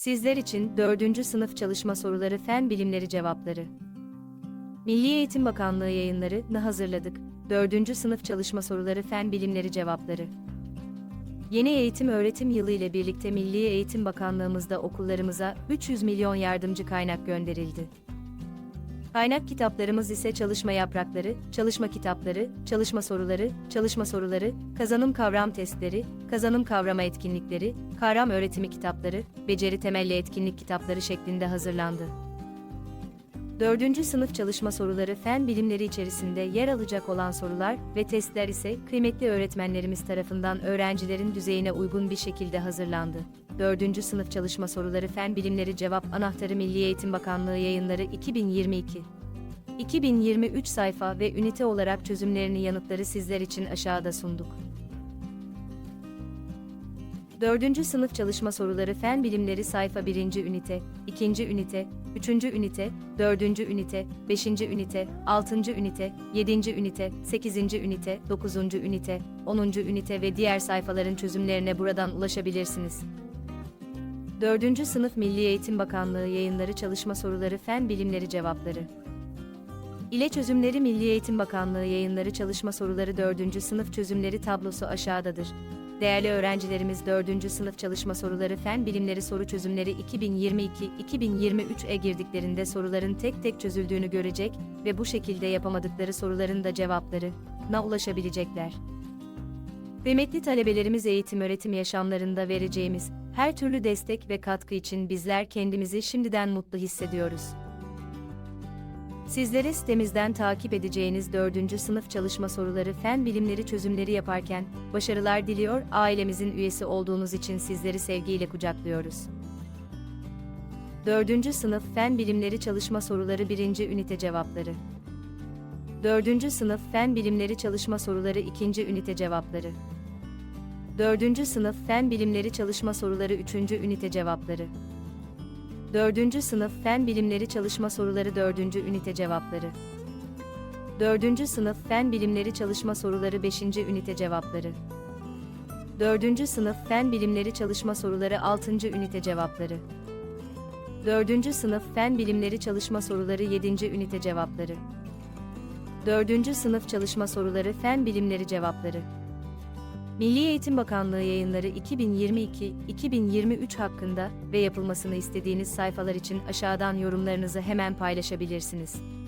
Sizler için 4. sınıf çalışma soruları fen bilimleri cevapları. Milli Eğitim Bakanlığı yayınlarını hazırladık. 4. sınıf çalışma soruları fen bilimleri cevapları. Yeni eğitim öğretim yılı ile birlikte Milli Eğitim Bakanlığımızda okullarımıza 300 milyon yardımcı kaynak gönderildi. Kaynak kitaplarımız ise çalışma yaprakları, çalışma kitapları, çalışma soruları, çalışma soruları, kazanım kavram testleri, kazanım kavrama etkinlikleri, kavram öğretimi kitapları, beceri temelli etkinlik kitapları şeklinde hazırlandı. 4. sınıf çalışma soruları fen bilimleri içerisinde yer alacak olan sorular ve testler ise kıymetli öğretmenlerimiz tarafından öğrencilerin düzeyine uygun bir şekilde hazırlandı. 4. sınıf çalışma soruları fen bilimleri cevap anahtarı Milli Eğitim Bakanlığı yayınları 2022. 2023 sayfa ve ünite olarak çözümlerini yanıtları sizler için aşağıda sunduk. 4. sınıf çalışma soruları fen bilimleri sayfa 1. ünite, 2. ünite, 3. ünite, 4. ünite, 5. ünite, 6. ünite, 7. ünite, 8. ünite, 9. ünite, 10. ünite ve diğer sayfaların çözümlerine buradan ulaşabilirsiniz. 4. Sınıf Milli Eğitim Bakanlığı yayınları çalışma soruları fen bilimleri cevapları. İle çözümleri Milli Eğitim Bakanlığı yayınları çalışma soruları 4. sınıf çözümleri tablosu aşağıdadır. Değerli öğrencilerimiz 4. sınıf çalışma soruları fen bilimleri soru çözümleri 2022-2023'e girdiklerinde soruların tek tek çözüldüğünü görecek ve bu şekilde yapamadıkları soruların da cevaplarına ulaşabilecekler. Kıymetli talebelerimiz eğitim öğretim yaşamlarında vereceğimiz her türlü destek ve katkı için bizler kendimizi şimdiden mutlu hissediyoruz. Sizlere sitemizden takip edeceğiniz 4. sınıf çalışma soruları fen bilimleri çözümleri yaparken başarılar diliyor, ailemizin üyesi olduğunuz için sizleri sevgiyle kucaklıyoruz. 4. sınıf fen bilimleri çalışma soruları 1. ünite cevapları. 4. sınıf fen bilimleri çalışma soruları 2. ünite cevapları. 4. sınıf fen bilimleri çalışma soruları 3. ünite cevapları. 4. sınıf fen bilimleri çalışma soruları 4. ünite cevapları. 4. sınıf fen bilimleri çalışma soruları 5. ünite cevapları. 4. sınıf fen bilimleri çalışma soruları 6. ünite cevapları. 4. sınıf fen bilimleri çalışma soruları 7. ünite cevapları. 4. sınıf çalışma soruları fen bilimleri cevapları. Milli Eğitim Bakanlığı yayınları 2022-2023 hakkında ve yapılmasını istediğiniz sayfalar için aşağıdan yorumlarınızı hemen paylaşabilirsiniz.